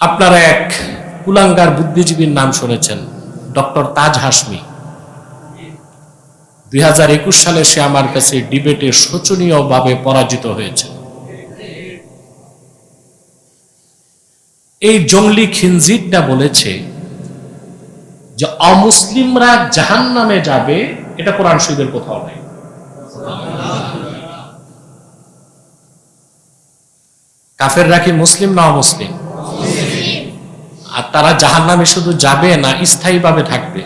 আপনারা এক কুলাঙ্গার বুদ্ধিজীবীর নাম শুনেছেন, ডক্টর তাজ হাসমি দুই হাজার একুশ সালে সে আমার কাছে ডিবেটে শোচনীয়ভাবে পরাজিত হয়েছে। এই জঙ্গলি খিনজিরটা বলেছে যে, অমুসলিমরা জাহান নামে যাবে, এটা কোরআন শরীফের কোথাও নেই। কাফের রাখি মুসলিম না অমুসলিম? আর তারা জাহান নামে শুধু যাবে না স্থায়ীভাবে থাকবে।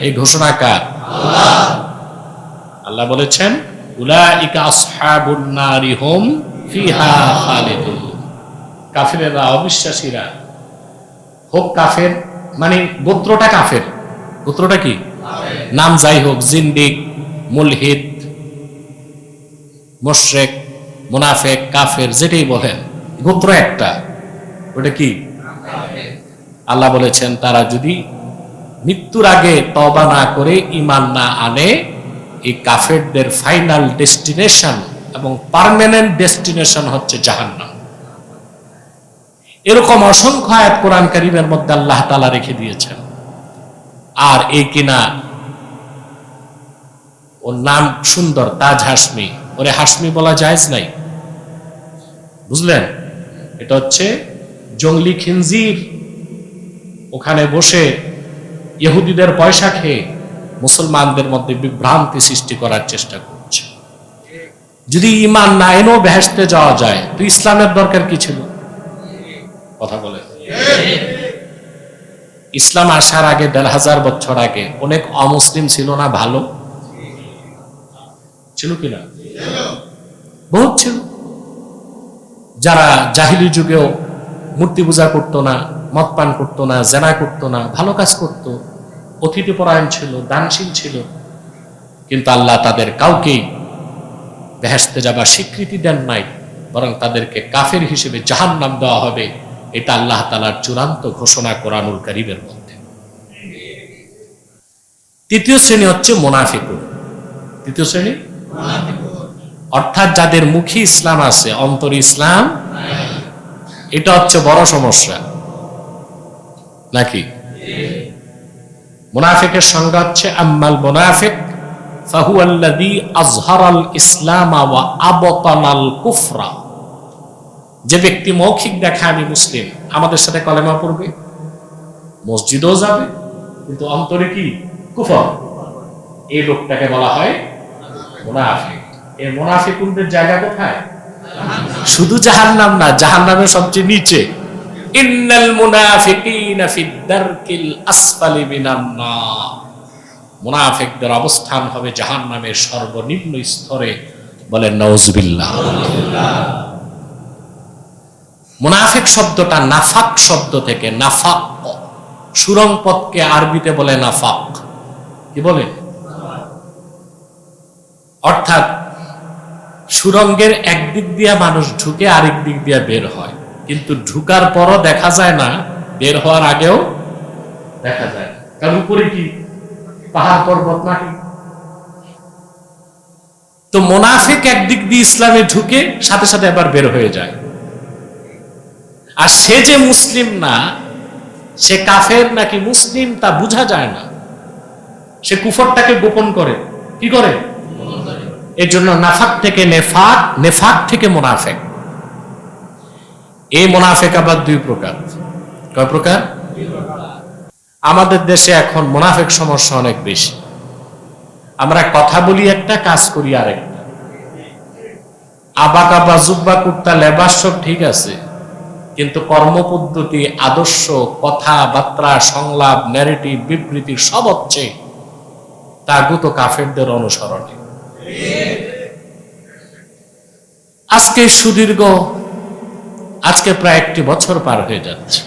এই ঘোষণা কার? আল্লাহ বলেছেন, উলাইকা আসহাবুন নারি হুম ফিহা খালিদুন। কাফেরেরা, অবিশ্বাসীরা, হোক কাফের মানে গোত্রটা কাফের। গোত্রটা কি? নাম যাই হোক, জিন্দিক মুলহিদ মোশরেক, মুনাফেক, কাফের, যেটাই বলেন। গোত্র একটা। ওটা কি? আল্লাহ বলেছেন, তারা যদি মৃত্যুর আগে তবা না করে ইমান না আনে, এই কাফেরদের ফাইনাল ডেস্টিনেশন এবং পারমানেন্ট ডেস্টিনেশন হচ্ছে জাহান্নাম। এরকম অসংখ্য আয়াত কোরআন কারিমের মধ্যে আল্লাহ তালা রেখে দিয়েছেন। আর এই কিনা ওর নাম সুন্দর, তাজ হাসমি ওরে হাসমি বলা জায়েজ নাই। বুঝলেন? এটা হচ্ছে জঙ্গলি খিনজির ওখানে বসে ইহুদিদের পয়সা খেয়ে মুসলমানদের মধ্যে বিভ্রান্তি সৃষ্টি করার চেষ্টা করছে। যদি ইমান না এনেও বেহেসতে যাওয়া যায়, তো ইসলামের দরকার কি ছিল? কথা বলে। ইসলাম আসার আগে দেড় হাজার বছর আগে অনেক অমুসলিম ছিল না ভালো? ছিল কিনা বহুত ছিল। যারা জাহিলি যুগেও মূর্তি পূজা করতো না মদ পান করতো না, জেনা করতো না, ভালো কাজ করত। অতিথি পরায়ণ ছিল, দানশীল ছিল। কিন্তু আল্লাহ তাদের কাউকেই বেহেস্তে যাবার স্বীকৃতি দেন নাই, বরং তাদেরকে কাফের হিসেবে জাহান নাম দেওয়া হবে, এটা আল্লাহ তালার চূড়ান্ত ঘোষণা কোরআনুল কারিমের মধ্যে। তৃতীয় শ্রেণি হচ্ছে মোনাফিকুর তৃতীয় শ্রেণি? অর্থাৎ যাদের মুখী ইসলাম আছে, অন্তর ইসলাম এটা হচ্ছে বড় সমস্যা। নাকি? মুনাফিকের সংজ্ঞা হচ্ছে আম্মাল মুনাফিক, ফাহুয়াল্লাযী আযহারাল ইসলাম ওয়া কুফরা। যে ব্যক্তি মৌখিক দেখা আমি মুসলিম, আমাদের সাথে কলেমা পড়বে, মসজিদেও যাবে, কিন্তু অন্তরে কি? কুফর। এই লোকটাকে বলা হয় মুনাফিক। এই মুনাফিকুনদের জায়গা কোথায়? শুধু জাহান্নাম না, জাহান্নামের সবচেয়ে নিচে। ইন্নাল অবস্থান হবে জাহান্নামের সর্বনিম্ন স্তরে বলেন নওজবিল্লাহ মুনাফিক শব্দটা নাফাক শব্দ থেকে নাফাক। সুরং পদকে আরবিতে বলে নাফাক। কি বলে? অর্থাৎ সুরঙ্গের একদিক দিয়ে মানুষ ঢুকে আরেক দিক দিয়ে বের হয়। কিন্তু ঢুকার পরও দেখা যায় না বের হওয়ার আগেও দেখা যায় কারণ উপরে কি? পাহাড় পর্বত নাকি? তো মোনাফিক একদিক দিয়ে ইসলামে ঢুকে সাথে সাথে আবার বের হয়ে যায়। আর সে যে মুসলিম না সে কাফের নাকি মুসলিম তা বোঝা যায় না। সে কুফরটাকে গোপন করে। কি করে। এর জন্য নাফাক থেকে নেফাক নেফাক থেকে মোনাফেক। এই মোনাফেক আবার দুই প্রকার। কয় প্রকার? আমাদের দেশে এখন মোনাফেক সমস্যা অনেক বেশি। আমরা কথা বলি একটা, কাজ করি আরেকটা। আবা কাবা জুব্বা, কুর্তা লেবাস সব ঠিক আছে। কিন্তু কর্মপদ্ধতি, আদর্শ, কথাবার্তা, সংলাপ ন্যারেটিভ বিবৃতি সব হচ্ছে তাগুত কাফেরদের অনুসরণে। আজকে সুদীর্ঘ আজকে প্রায় একটি বছর পার হয়ে যাচ্ছে।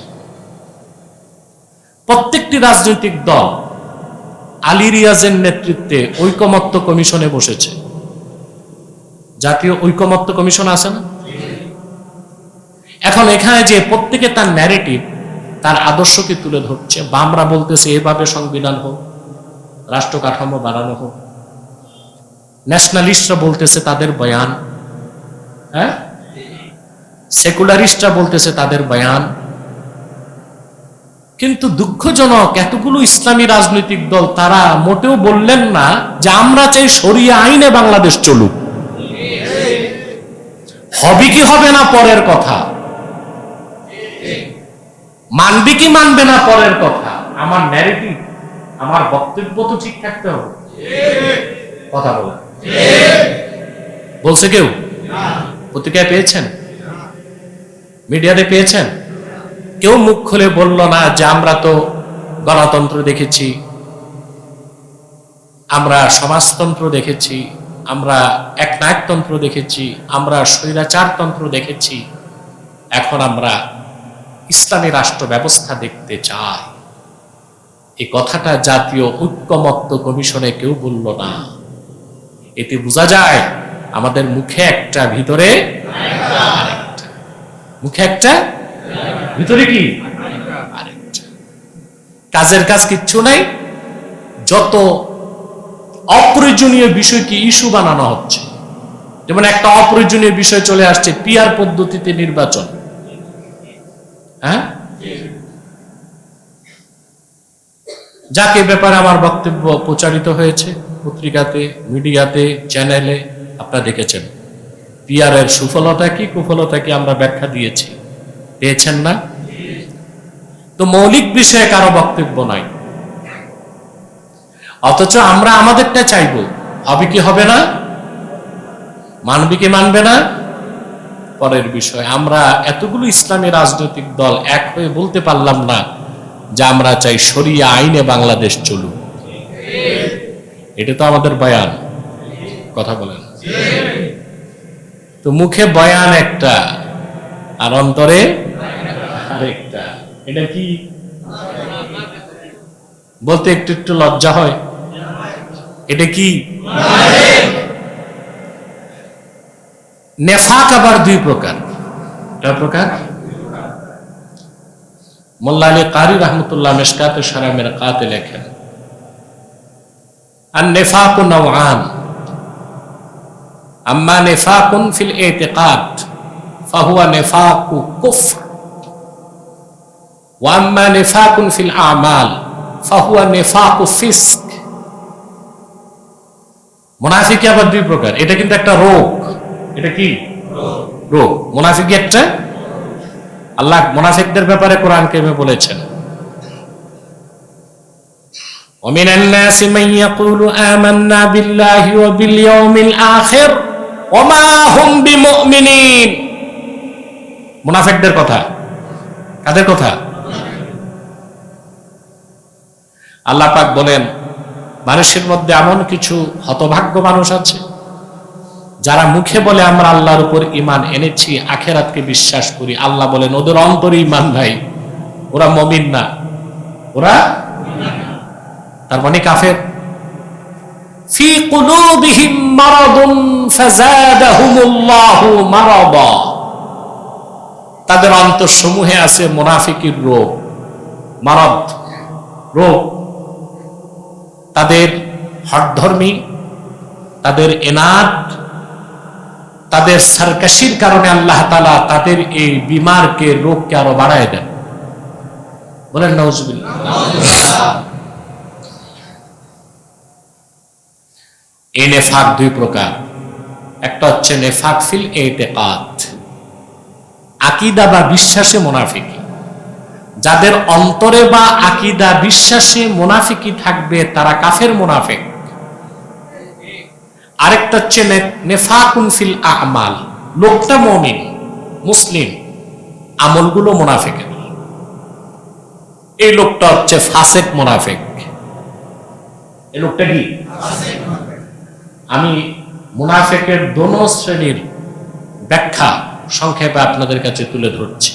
প্রত্যেকটি রাজনৈতিক দল আলী রিয়াজের নেতৃত্বে ঐকমত্য কমিশনে বসেছে। জাতীয় ঐকমত্য কমিশন আছে না? এখন এখানে যে প্রত্যেকে তার ন্যারেটিভ তার আদর্শকে তুলে ধরছে, বামরা বলতেছে এভাবে সংবিধান হোক, রাষ্ট্র কাঠামো বাড়ানো হোক। ন্যাশনালিস্টরা বলতেছে তাদের বয়ান হ্যাঁ? সেকুলারিস্টরা বলতেছে তাদের বয়ান। কিন্তু দুঃখজনক, এতগুলো ইসলামী রাজনৈতিক দল, তারা মোটেও বললেন না যে আমরা চাই সরিয়ে আইনে বাংলাদেশ চলুক। হবে কি হবে না পরের কথা? মানবে কি মানবে না পরের কথা? আমার ন্যারেটিভ আমার বক্তব্য তো ঠিক থাকতে হবে। কথা বলে বলছে কেউ? পত্রিকায় পেয়েছেন? মিডিয়াতে পেয়েছেন কেউ মুখ খুলে বলল, না, যে আমরা তো গণতন্ত্র দেখেছি, আমরা সমাজতন্ত্র দেখেছি, আমরা একনায়কতন্ত্র দেখেছি, আমরা স্বৈরাচারতন্ত্র দেখেছি, এখন আমরা ইসলামী রাষ্ট্র ব্যবস্থা দেখতে চাই এই কথাটা জাতীয় ঐক্যমত্য কমিশনে কেউ বলল না এতে বোঝা যায়, আমাদের মুখে একটা ভিতরে। মুখে একটা? ভিতরে কি? কাজের কাজ কিচ্ছু নাই। যত অপ্রয়োজনীয় বিষয়কে ইস্যু বানানো হচ্ছে। যেমন একটা অপ্রয়োজনীয় বিষয় চলে আসছে পিয়ার পদ্ধতিতে নির্বাচন। হ্যাঁ? যাকে ব্যাপারে আমার বক্তব্য প্রচারিত হয়েছে, পত্রিকাতে, মিডিয়াতে, চ্যানেলে, আপনারা দেখেছেন। পিয়ারের সুফলতা কি, কুফলতা কি আমরা ব্যাখ্যা দিয়েছি। পেয়েছেন না? তো মৌলিক বিষয়ে কারও বক্তব্য নাই। অথচ আমরা আমাদেরটা চাইব। হবে কি, হবে না? মানবে কি, মানবে না? পরের বিষয়, আমরা এতগুলো ইসলামী রাজনৈতিক দল এক হয়ে বলতে পারলাম না যে আমরা চাই সরিয়া আইনে বাংলাদেশ চলুক। এটা তো আমাদের বয়ান। কথা বলেন। তো মুখে বয়ান একটা, আর অন্তরে আরেকটা। এটা কি? বলতে একটু একটু লজ্জা হয়। এটা কি? নেফাক আবার দুই প্রকার। প্রকার? মোল্লা আলী কারি রহমতুল্লাহ মেশকাতে সারামের কাতে লেখেন আর নেফাক নওয়ান। আম্মা নেফাকুন ফিল এতেকাদ ফাহুয়া নেফাকু কুফর ওয়াম্মা নেফাকুন ফিল আমাল ফাহুয়া নেফাকু ফিস্ক মুনাফিকি আবার দুই প্রকার এটা কিন্তু একটা রোগ এটা কি রোগ মুনাফিকি একটা আল্লাহ মুনাফিকদের ব্যাপারে কোরআন কেমে বলেছেন ومن الناس من يقول آمنا بالله وباليوم الآخر মুনাফেকদের কথা। কাদের কথা? আল্লাহ পাক বলেন, মানুষের মধ্যে এমন কিছু হতভাগ্য মানুষ আছে, যারা মুখে বলে আমরা আল্লাহর উপর ইমান এনেছি, আখেরাতকে বিশ্বাস করি। আল্লাহ বলেন, ওদের অন্তরে ইমান ভাই ওরা মমিন না। ওরা? তার মানে কাফের। ফি কুলুবিহিম মারাদুন ফাযাদাহুমুল্লাহু মারাদা। তাদের অন্তঃসমূহে আছে মুনাফিকির রোগ, মারাদ রোগ। তাদের হটধর্মী তাদের এনাট তাদের কারণে আল্লাহ তালা তাদের এই বিমারকে রোগকে আরও বাড়ায় দেন। বলেন নজবিল্লা এই নেফাক দুই প্রকার। একটা হচ্ছে নেফাক ফিল এতেকাত। আকিদা বা বিশ্বাসে মোনাফিকি। যাদের অন্তরে বা আকিদা বিশ্বাসে মোনাফিকি থাকবে, তারা কাফের মোনাফেক। আরেকটা হচ্ছে নেফাকুন ফিল আমাল। লোকটা মমিন, মুসলিম, আমলগুলো মোনাফেকের। এই লোকটা হচ্ছে ফাসেক মোনাফেক। এই লোকটা কি? আমি মুনাফেকের দোনো শ্রেণির ব্যাখ্যা সংক্ষেপে আপনাদের কাছে তুলে ধরছি।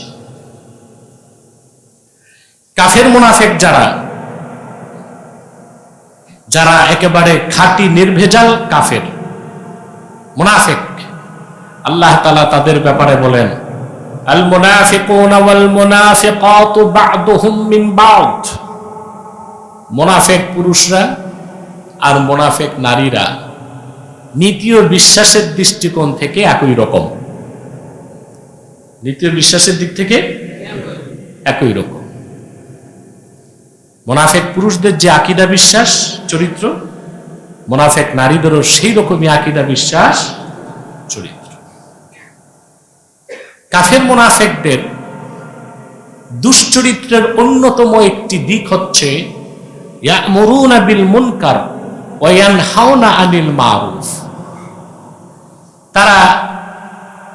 কাফের মুনাফেক যারা যারা একেবারে খাঁটি নির্ভেজাল কাফের, মুনাফেক, আল্লাহ তালা তাদের ব্যাপারে বলেন, আল মুনাফিকুন ওয়াল মুনাফিকাতু বা'দুহুম মিন বা'দ। মুনাফিক পুরুষরা আর মুনাফিক নারীরা নীতি বিশ্বাসের দৃষ্টিকোণ থেকে একই রকম। নীতি বিশ্বাসের দিক থেকে একই রকম। মোনাফেক পুরুষদের যে আকিদা বিশ্বাস, চরিত্র, মোনাফেক নারীদেরও সেই রকমই আকিদা বিশ্বাস, চরিত্র। কাফের মোনাফেকদের দুশ্চরিত্রের অন্যতম একটি দিক হচ্ছে, ইয়ামুরুনা বিল মুনকার ওয়া ইয়ানহাউনা আনিল মারুফ। তারা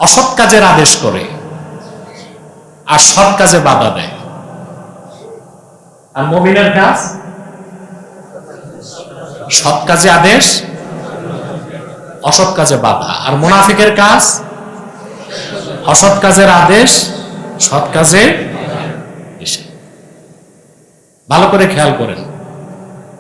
অসৎ কাজের আদেশ করে আর সৎ কাজে বাধা দেয়। আর মমিনের কাজ? সৎ কাজে আদেশ, অসৎ কাজে বাধা। আর মুনাফিকের কাজ? অসৎ কাজের আদেশ, সৎ কাজে ভালো করে খেয়াল করেন।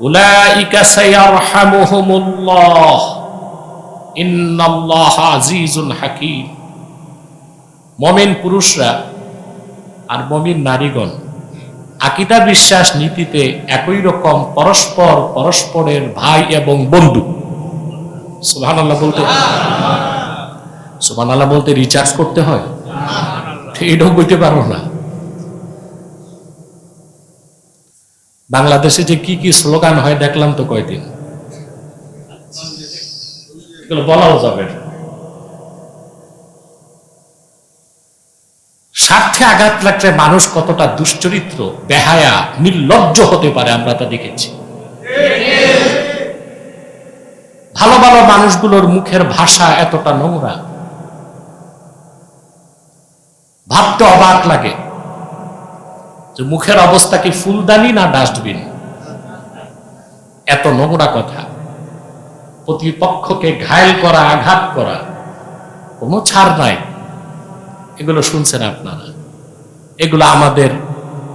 উলাইকা সাইয়ারহামুহুমুল্লাহ। ইন্নাল্লাহ আজিজুল হাকিম। মমিন পুরুষরা আর মমিন নারীগণ, আকিদা বিশ্বাস নীতিতে একই রকম পরস্পর পরস্পরের ভাই এবং বন্ধু। সুবাহ বলতে সুবাহ বলতে রিচার্জ করতে হয়। এটাও বলতে পারব না। বাংলাদেশে যে কি কি স্লোগান হয় দেখলাম তো কয়দিন। বলাও যাবে। স্বার্থে আঘাত লাগলে মানুষ কতটা দুশ্চরিত্র, বেহায়া, নির্লজ্জ হতে পারে আমরা তা দেখেছি। ভালো ভালো মানুষগুলোর মুখের ভাষা এতটা নোংরা। ভাবতে অবাক লাগে। যে মুখের অবস্থা কি ফুলদানি না ডাস্টবিন? এত নোংরা কথা। প্রতিপক্ষকে ঘায়ল করা, আঘাত করা, কোনো ছাড় নাই। এগুলো শুনছেন আপনারা। এগুলো আমাদের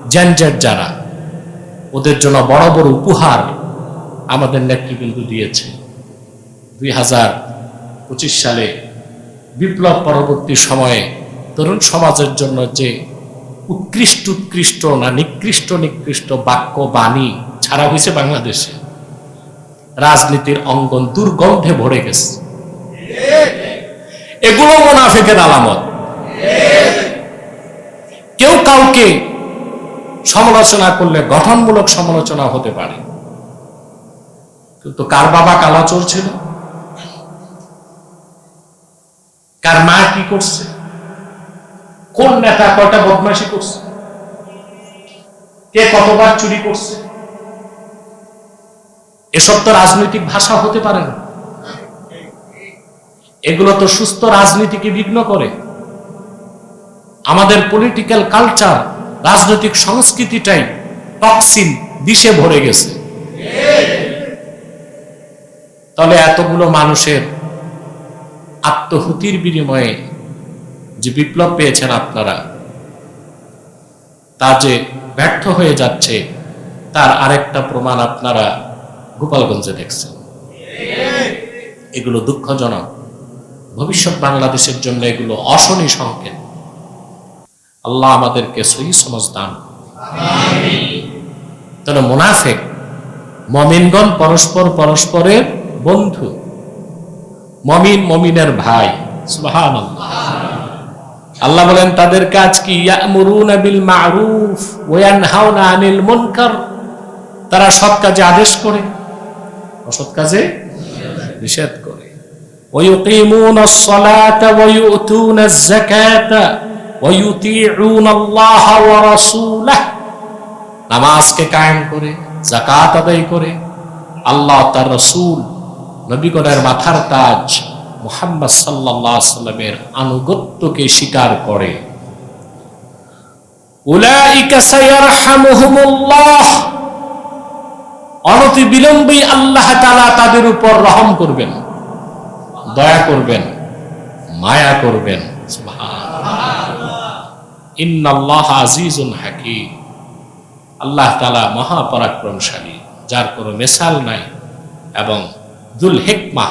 জ্যানজ্যাট যারা, ওদের জন্য বড় বড় উপহার আমাদের নেতৃবৃন্দ দিয়েছে। দুই হাজার পঁচিশ সালে বিপ্লব পরবর্তী সময়ে তরুণ সমাজের জন্য যে উৎকৃষ্ট উৎকৃষ্ট না নিকৃষ্ট নিকৃষ্ট বাক্য, বাণী ছাড়া হয়েছে বাংলাদেশে। রাজনীতির অঙ্গন দুর্গন্ধে ভরে গেছে। এগুলো মোনাফেকের আলামত। কেউ কাউকে সমালোচনা করলে গঠনমূলক সমালোচনা হতে পারে। কিন্তু কার বাবা কালা চলছিল কার মা কি করছে? কোন নেতা কয়টা বদমাইশি করছে? কে কতবার চুরি করছে? এসব তো রাজনৈতিক ভাষা হতে পারে না। এগুলো তো সুস্থ রাজনীতিকে বিঘ্ন করে। আমাদের পলিটিক্যাল কালচার রাজনৈতিক সংস্কৃতিটাই টক্সিন বিষে ভরে গেছে। তাহলে এতগুলো মানুষের আত্মহুতির বিনিময়ে যে বিপ্লব পেয়েছেন আপনারা, তা যে ব্যর্থ হয়ে যাচ্ছে, তার আরেকটা প্রমাণ আপনারা গোপালগঞ্জে দেখছেন। এগুলো দুঃখজনক। ভবিষ্যৎ বাংলাদেশের জন্য এগুলো অশনি সংকেত। আল্লাহ আমাদেরকে সহি সমাজ দান তাহলে মোনাফেক, মমিনগণ পরস্পর পরস্পরের বন্ধু। মমিন মমিনের ভাই সুবহান আল্লাহ বলেন, তাদের কাজ কি? মারুফ আনিল তারা সৎ কাজে আদেশ করে, অসৎ কাজে নিষেধ করে। নামাজকে কায়েম করে, যাকাত আদায় করে। আল্লাহ তার রসুল, নবীগণের মাথার তাজ মুহাম্মদ আলাইহি সাল্লামের আনুগত্যকে স্বীকার করে। অনতি বিলম্বেই আল্লাহ তাআলা তাদের উপর রহম করবেন, দয়া করবেন, মায়া করবেন। আল্লাহ তালা মহাপরাক্রমশালী, যার কোনো মেসাল নাই এবং দুল হেকমা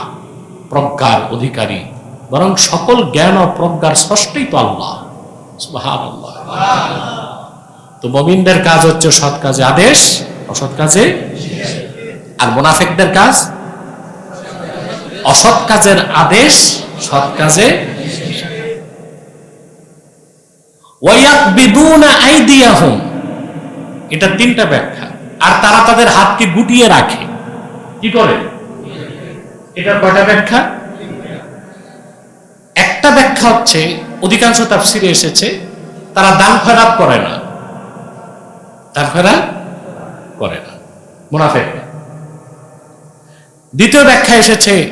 প্রজ্ঞার অধিকারী। বরং সকল জ্ঞান ও প্রজ্ঞার স্রষ্টাই তো আল্লাহ। তো মমিনদের কাজ হচ্ছে সৎ কাজে আদেশ, অসৎ কাজে আর মোনাফেকদের কাজ অসৎ কাজের আদেশ, সৎ কাজে এটা তিনটা ব্যাখ্যা। আর তারা তাদের হাতকে গুটিয়ে রাখে। কি করে? এটা কয়টা ব্যাখ্যা? একটা ব্যাখ্যা হচ্ছে, অধিকাংশ তাফসিরে এসেছে, তারা দান খয়রাত করে না। দান খয়রাত করে না। মুনাফেক। দ্বিতীয় ব্যাখ্যা এসেছে,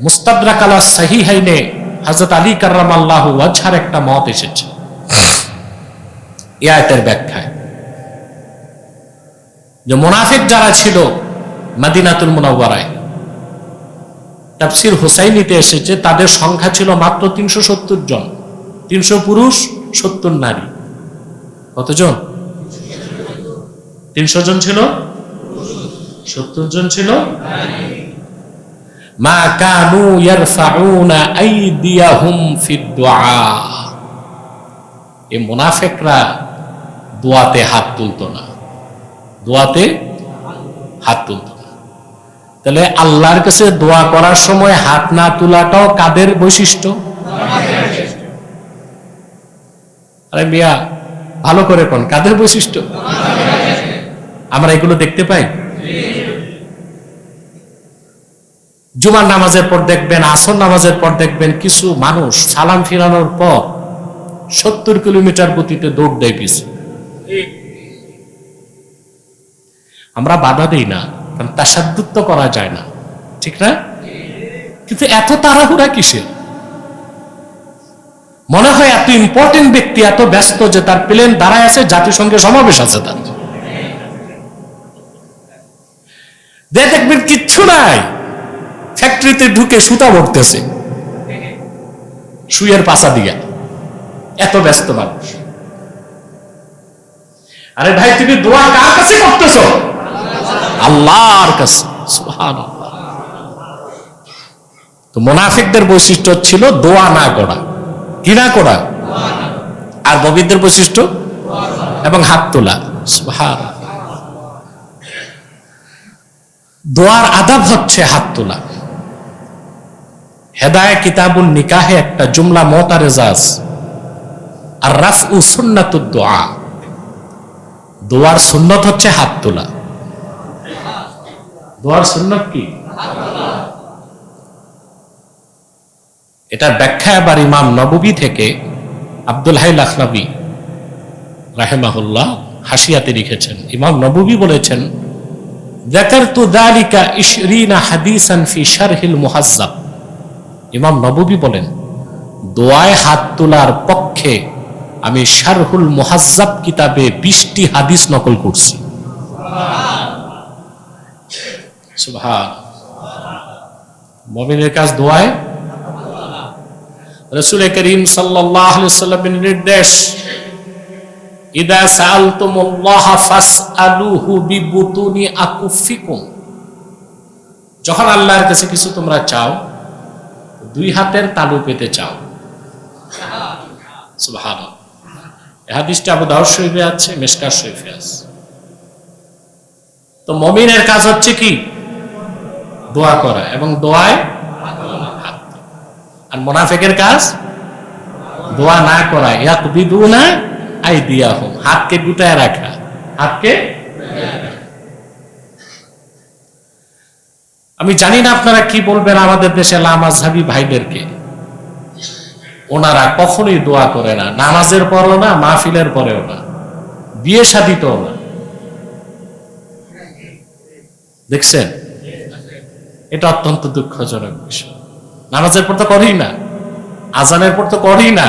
মুস্তাদরাক আলা সাহিহাইনে হযরত আলী কার্রামাল্লাহু ওয়াজহার একটা মত এসেছে। এই আয়াতের ব্যাখ্যায়। যে মুনাফিক যারা ছিল, মাদিনাতুল মুনাওয়ারায় তাফসির হুসাইনিতে এসেছে, তাদের সংখ্যা ছিল মাত্র তিনশো সত্তর জন। তিনশো পুরুষ, সত্তর নারী। কতজন? তিনশো জন ছিল? সত্তর জন ছিল? মা কানু ইয়ারফাউনা আইদিয়াহুম দোয়াতে হাত তুলতো না। দোয়াতে হাত তুলতো তাহলে আল্লাহর কাছে দোয়া করার সময় হাত না তোলাটাও কাদের বৈশিষ্ট্য? আরে মিয়া, ভালো করে কোন, কাদের বৈশিষ্ট্য? আমরা এগুলো দেখতে পাই। জুমার নামাজের পর দেখবেন, আসর নামাজের পর দেখবেন কিছু মানুষ সালাম ফিরানোর পর সত্তর কিলোমিটার গতিতে দৌড় দেয় পিছু আমরা বাধা দিই না। কারণ তাসাদ্দুত করা যায় না। ঠিক না? কিন্তু এত তাড়াহুড়া কিসের? মনে হয় এত ইম্পর্টেন্ট ব্যক্তি, এত ব্যস্ত যে তার প্লেন দাঁড়ায় আছে জাতিসংঘের সমাবেশ আছে তার। দেখবেন কিচ্ছু নাই। ফ্যাক্টরিতে ঢুকে সুতা ভরতেছে। সুইয়ের পাশা দিয়া। এত ব্যস্ত মানুষ। আরে ভাই, তুমি দোয়া কার কাছে করতেছ? আল্লাহর কাছে। তো মোনাফিকদের বৈশিষ্ট্য ছিল দোয়া না করা কি না করা? আর ববিদের বৈশিষ্ট্য? এবং হাত তোলা। দোয়ার আদাব হচ্ছে হাত তোলা। হেদায় কিতাবুল নিকাহে একটা জুমলা মতারেজাজ আর রাফ উ সুন্নাতুদ দোয়া। দোয়ার সুন্নত হচ্ছে হাত তোলা। দোয়ার সুন্নত কি এটার ব্যাখ্যা আবার ইমাম নববী থেকে আব্দুল হাই লাখনবী রাহেমাহুল্লাহ হাসিয়াতে লিখেছেন ইমাম নববী বলেছেন ذكرت ذلك ইশরিনা হাদিসান ফি শারহিল মুহাজ্জাব ইমাম নববী বলেন দোয়ায় হাত তোলার পক্ষে আমি শারহুল মুহাজ্জাব কিতাবে বিশটি হাদিস নকল করছি মুমিনের কাজ দোয়ায়। রাসূল করিম সাল্লামের নির্দেশ, ইদা যখন আল্লাহর কাছে কিছু তোমরা চাও, দুই হাতের তালু পেতে চাও। আছে মিশকাত শরীফে আছে। তো মমিনের কাজ হচ্ছে কি? দোয়া করা এবং দোয়ায় আর মোনাফেকের কাজ, দোয়া না করা, ইয়াকবিদুনা আইদিয়াহুম, হাতকে গুটায় রাখা, হাতকে আমি জানি না আপনারা কি বলবেন আমাদের দেশে লামাজহাবি ভাইদেরকে। ওনারা কখনোই দোয়া করে না, নামাজের পরও না, মাহফিলের পরেও না, বিয়ে শাদিতেও না। দেখছেন? এটা অত্যন্ত দুঃখজনক বিষয়। নামাজের পর তো করেই না, আজানের পর তো করেই না,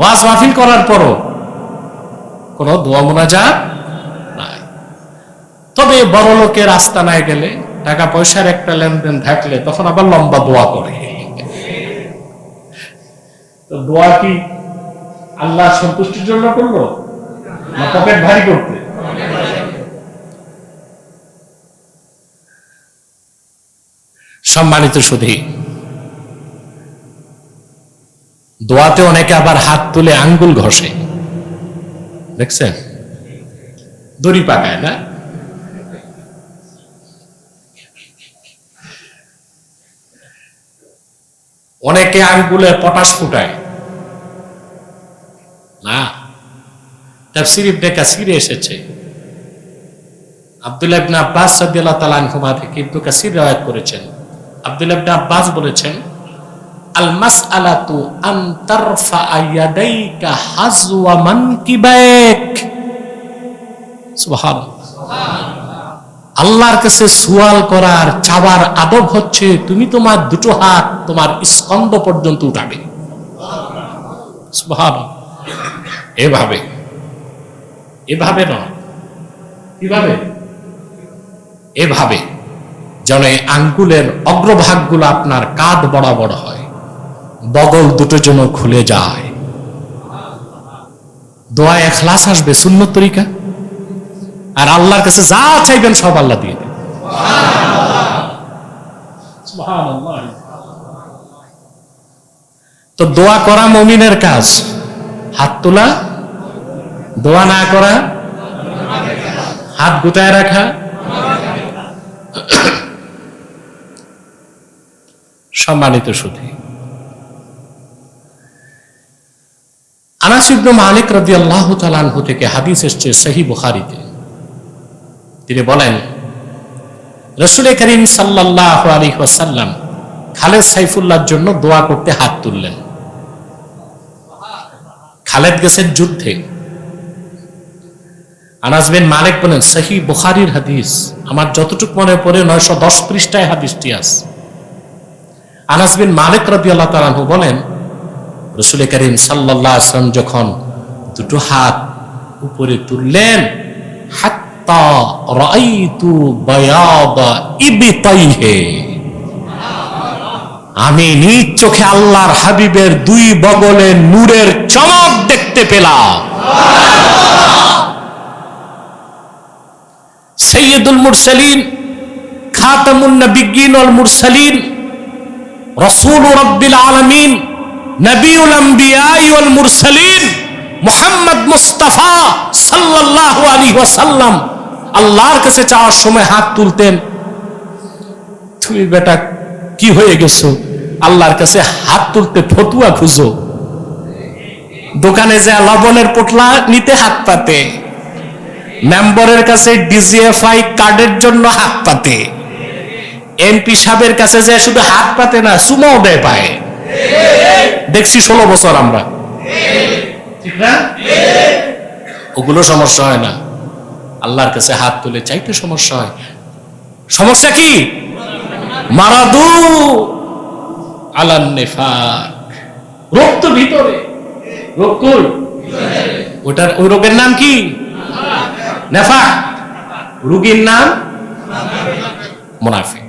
ওয়াজ মাহফিল করার পরও কোনো দোয়া মোনাজাত নাই। তবে বড় লোকের রাস্তা নাই গেলে, টাকা পয়সার একটা লেনদেন থাকলে তখন আবার লম্বা দোয়া করে। তো দোয়া কি আল্লাহ সন্তুষ্টির জন্য করল? না পকেট ভারী করতে সম্মানিত সুধী, দোয়াতে অনেকে আবার হাত তুলে আঙ্গুল ঘষে। দেখছেন? দড়ি পাকায়, না? অনেকে আঙ্গুলে পটাশ ফুটায়। না। তাফসির ইবনে কাসিরে এসেছে। আব্দুল্লাহ আব্বাস রাদিয়াল্লাহু তাআলা আনহুমা থেকে ইবনে কাসির রওয়ায়াত করেছেন। ইবনে আব্বাস বলেছেন আল মাসআলাতু আন তারফা ইয়াদাইকা আল্লাহর কাছে সুয়াল করার, চাওয়ার আদব হচ্ছে তুমি তোমার দুটো হাত তোমার স্কন্দ পর্যন্ত উঠাবে। এভাবে। এভাবে নয়। কীভাবে? এভাবে। যেন এই আঙ্গুলের অগ্রভাগগুলো আপনার কাঁধ বরাবর হয়। বগল দুটো যেন খুলে যায়। দোয়া এখলাস আসবে শূন্য তরিকা। আর আল্লাহর কাছে যা চাইবেন সব আল্লাহ দিয়ে তো দোয়া করা মমিনের কাজ। হাত তোলা। দোয়া না করা। হাত গুটায় রাখা। সম্মানিত সুধী। আনাস মালিক রাদিয়াল্লাহু তাআলা আনহু থেকে হাদিস এসেছে সহিহ বুখারীতে। তিনি বলেন করিম সাল্লাল্লাহু আলাইহি ওয়াসাল্লাম খালেদ সাইফুল্লাহর জন্য দোয়া করতে হাত তুললেন। খালেদ গেছেন যুদ্ধে। আনাস মালিক বলেন সহি বুখারীর হাদিস আমার যতটুকু মনে পড়ে নয়শো দশ পৃষ্ঠায় হাদিসটি আছে। আনাস বিন মালিক তাআলা আনহু বলেন, রসুল করিম সাল্লাল্লাহু আলাইহি ওয়াসাল্লাম যখন দুটো হাত উপরে তুললেন আমি নিজ চোখে আল্লাহর হাবিবের দুই বগলে নূরের চমক দেখতে পেলাম। সৈয়দুল মুরসালিন, খাতামুন নবিয়্যিন ওয়াল মুরসালিন রাসূল রাব্বিল আলামিন, নবিউল আম্বিয়া ওয়াল মুরসালিন, মুহাম্মদ মুস্তাফা সাল্লাল্লাহু আলাইহি ওয়াসাল্লাম আল্লাহর কাছে চাওয়ার সময় হাত তুলতেন। তুমি বেটা, কি হয়ে গেছো? আল্লাহর কাছে হাত তুলতে ফতুয়া খুঁজো। দোকানে যে লবণের পোটলা নিতে হাত পাতে। মেম্বরের কাছে ডিজিএফআই কার্ডের জন্য হাত পাতে। এমপি সাহেবের কাছে যে শুধু হাত পাতে না সুমাও দেয় পায়। দেখছি ষোলো বছর আমরা। ওগুলো সমস্যা হয় না। আল্লাহর কাছে হাত তুলে চাইতে সমস্যা হয়। সমস্যা কি? মারাদু আলান নেফাক। রোগ তো ওটার ওই রোগের নাম কি? নেফাক। রুগীর নাম? মুনাফিক।